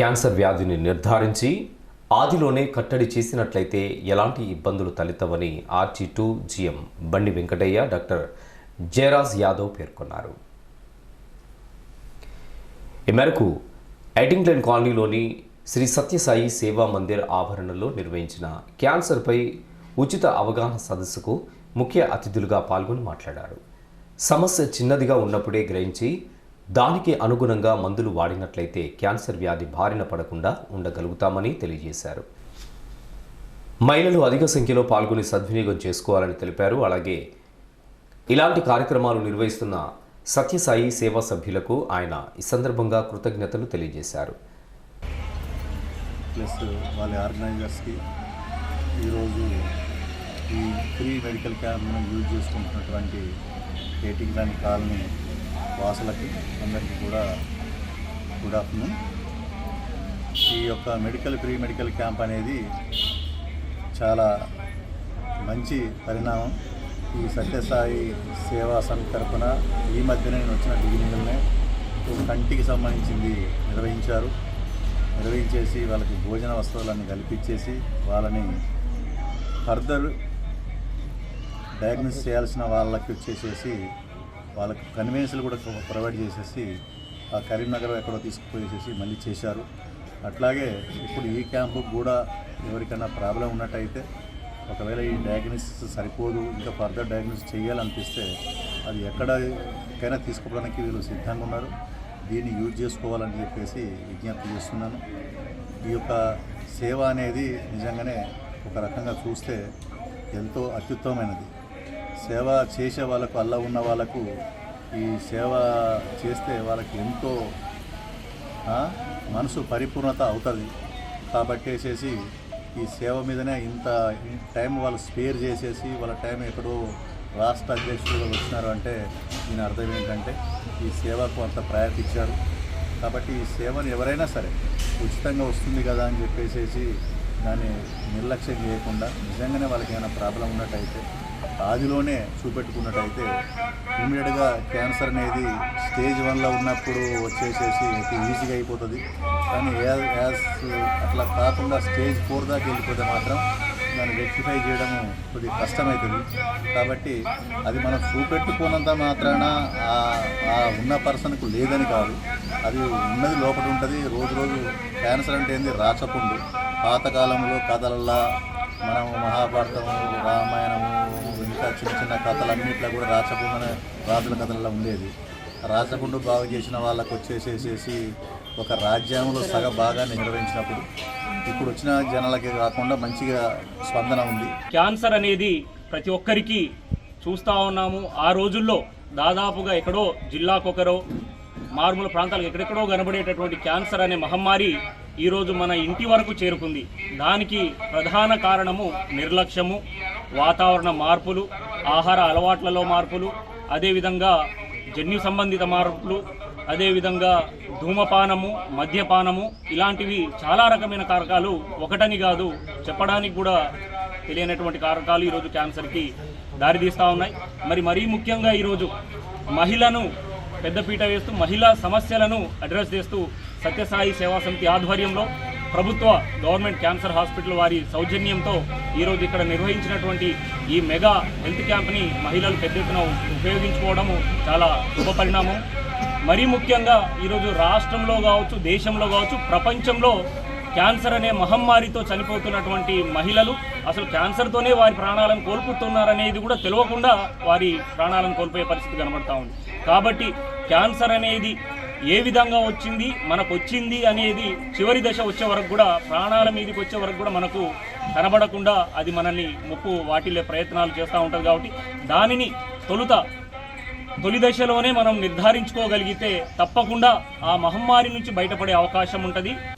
Cancer వ్యాధిని నిర్ధారించి ఆదిలోనే కట్టడి చేసినట్లయితే ఎలాంటి ఇబ్బందులు తలెత్తవని ఆర్టీ టూ జిఎం బండి వెంకటయ్య డాక్టర్ జయరాజ్ యాదవ్ పేర్కొన్నారు. ఈ మేరకు ఎడింగ్లన్ కాలనీలోని శ్రీ సత్యసాయి సేవా మందిర్ ఆవరణలో నిర్వహించిన క్యాన్సర్పై ఉచిత అవగాహన సదస్సుకు ముఖ్య అతిథులుగా పాల్గొని మాట్లాడారు. సమస్య చిన్నదిగా ఉన్నప్పుడే గ్రహించి దానికి అనుగుణంగా మందులు వాడినట్లయితే క్యాన్సర్ వ్యాధి బారిన పడకుండా ఉండగలుగుతామని తెలియజేశారు. మహిళలు అధిక సంఖ్యలో పాల్గొని సద్వినియోగం చేసుకోవాలని తెలిపారు. అలాగే ఇలాంటి కార్యక్రమాలు నిర్వహిస్తున్న సత్యసాయి సేవా సభ్యులకు ఆయన ఈ సందర్భంగా కృతజ్ఞతలు తెలియజేశారు. ప్లస్ వాళ్ళ ఆర్గనైజర్స్కి ఈరోజు ఈ ఫ్రీ మెడికల్ క్యాంప్ను యూజ్ చేసుకుంటున్నటువంటి ఏటింగ్ కాలనీ వాసులకి అందరికీ కూడా గుడ్ ఆఫ్టర్నూన్ ఈ యొక్క మెడికల్ ఫ్రీ మెడికల్ క్యాంప్ అనేది చాలా మంచి పరిణామం. ఈ సత్యసాయి సేవా సమితి తరఫున ఈ మధ్యనే నేను వచ్చిన డిగ్రీలనే కంటికి సంబంధించింది నిర్వహించారు. నిర్వహించేసి వాళ్ళకి భోజన వస్తువులన్నీ కల్పించేసి వాళ్ళని ఫర్దర్ డయాగ్నోస్ చేయాల్సిన వాళ్ళకి వచ్చేసేసి వాళ్ళకి కన్వీనియన్స్లు కూడా ప్రొవైడ్ చేసేసి ఆ కరీంనగర్ ఎక్కడో తీసుకుపోయేసేసి మళ్ళీ చేశారు. అట్లాగే ఇప్పుడు ఈ క్యాంపు కూడా ఎవరికైనా ప్రాబ్లం ఉన్నట్టయితే ఒకవేళ ఈ డయాగ్నోసిస్ సరిపోదు ఇంకా ఫర్దర్ డయాగ్నోసిస్ చేయాలనిపిస్తే అది ఎక్కడికైనా తీసుకోవడానికి వీళ్ళు సిద్ధంగా ఉన్నారు. దీన్ని యూజ్ చేసుకోవాలని చెప్పేసి విజ్ఞప్తి చేస్తున్నాను. ఈ యొక్క సేవ అనేది నిజంగానే ఒక రకంగా చూస్తే ఎంతో అత్యుత్తమైనది సేవ చేసే వాళ్ళకు అల్ల ఉన్న వాళ్ళకు ఈ సేవ చేస్తే వాళ్ళకి ఎంతో మనసు పరిపూర్ణత అవుతుంది. కాబట్టి వేసేసి ఈ సేవ మీదనే ఇంత టైం వాళ్ళు స్పేర్ చేసేసి వాళ్ళ టైం ఎక్కడో రాష్ట్ర అధ్యక్షులుగా వచ్చినారు అంటే దీని అర్థం ఏంటంటే ఈ సేవకు అంత ప్రయారిటీ ఇచ్చారు. కాబట్టి ఈ సేవను ఎవరైనా సరే ఉచితంగా వస్తుంది కదా అని చెప్పేసేసి దాన్ని నిర్లక్ష్యం చేయకుండా నిజంగానే వాళ్ళకి ఏమైనా ప్రాబ్లం ఉన్నట్టయితే ఆదిలోనే చూపెట్టుకున్నట్టయితే ఇమీడియట్గా క్యాన్సర్ అనేది స్టేజ్ వన్లో ఉన్నప్పుడు వచ్చేసేసి ఈజీగా అయిపోతుంది. కానీ యాజ్ యాజ్ అట్లా కాకుండా స్టేజ్ ఫోర్ దాకా వెళ్ళిపోతే మాత్రం దాన్ని రెక్టిఫై చేయడం కొద్దిగా కష్టమవుతుంది కాబట్టి అది మనం చూపెట్టుకున్నంత మాత్రాన ఆ- ఉన్న పర్సన్కు లేదని కాదు. అది ఉన్నది లోపల ఉంటుంది. రోజు రోజు క్యాన్సర్ అంటే ఏంది? రాచపుండు పాతకాలంలో కథలల్లా మనము మహాభారతము రామాయణము ఇంకా చిన్న చిన్న కథలన్నింటిలో కూడా రాచపుండు రాజుల కథలలో ఉండేది. రాచపుండు బాగు చేసిన వాళ్ళకు వచ్చేసేసేసి ఒక రాజ్యాంగంలో సగ భాగాన్ని నిర్వహించినప్పుడు ఇప్పుడు వచ్చిన జనాలకే కాకుండా మంచిగా స్పందన ఉంది. క్యాన్సర్ అనేది ప్రతి ఒక్కరికి చూస్తూ ఉన్నాము. ఆ రోజుల్లో దాదాపుగా ఎక్కడో జిల్లాకొకరో మారుమూల ప్రాంతాలకు ఎక్కడెక్కడో కనబడేటటువంటి క్యాన్సర్ అనే మహమ్మారి ఈరోజు మన ఇంటి వరకు చేరుకుంది. దానికి ప్రధాన కారణము నిర్లక్ష్యము వాతావరణ మార్పులు ఆహార అలవాట్లలో మార్పులు అదేవిధంగా జన్యు సంబంధిత మార్పులు అదేవిధంగా ధూమపానము మద్యపానము ఇలాంటివి చాలా రకమైన కారకాలు ఒకటని కాదు చెప్పడానికి కూడా తెలియనటువంటి కారకాలు ఈరోజు క్యాన్సర్కి దారితీస్తూ ఉన్నాయి. మరి మరీ ముఖ్యంగా ఈరోజు మహిళను పెద్దపీట వేస్తూ మహిళా సమస్యలను అడ్రస్ చేస్తూ సత్యసాయి సేవా సమితి ఆధ్వర్యంలో ప్రభుత్వ గవర్నమెంట్ క్యాన్సర్ హాస్పిటల్ వారి సౌజన్యంతో ఈరోజు ఇక్కడ నిర్వహించినటువంటి ఈ మెగా హెల్త్ క్యాంప్ని మహిళలు పెద్ద ఎత్తున ఉపయోగించుకోవడము చాలా శుభ పరిణామం. మరీ ముఖ్యంగా ఈరోజు రాష్ట్రంలో కావచ్చు దేశంలో కావచ్చు ప్రపంచంలో క్యాన్సర్ అనే మహమ్మారితో చనిపోతున్నటువంటి మహిళలు అసలు క్యాన్సర్తోనే వారి ప్రాణాలను కోల్పోతున్నారనేది కూడా తెలియకుండా వారి ప్రాణాలను కోల్పోయే పరిస్థితి కనబడతా ఉంది. కాబట్టి క్యాన్సర్ అనేది ఏ విధంగా వచ్చింది మనకు వచ్చింది అనేది చివరి దశ వచ్చే వరకు కూడా ప్రాణాల మీదకి వచ్చే వరకు కూడా మనకు కనబడకుండా అది మనల్ని ముప్పు వాటిల్లే ప్రయత్నాలు చేస్తూ ఉంటుంది కాబట్టి దానిని తొలుత తొలి దశలోనే మనం నిర్ధారించుకోగలిగితే తప్పకుండా ఆ మహమ్మారి నుంచి బయటపడే అవకాశం ఉంటుంది.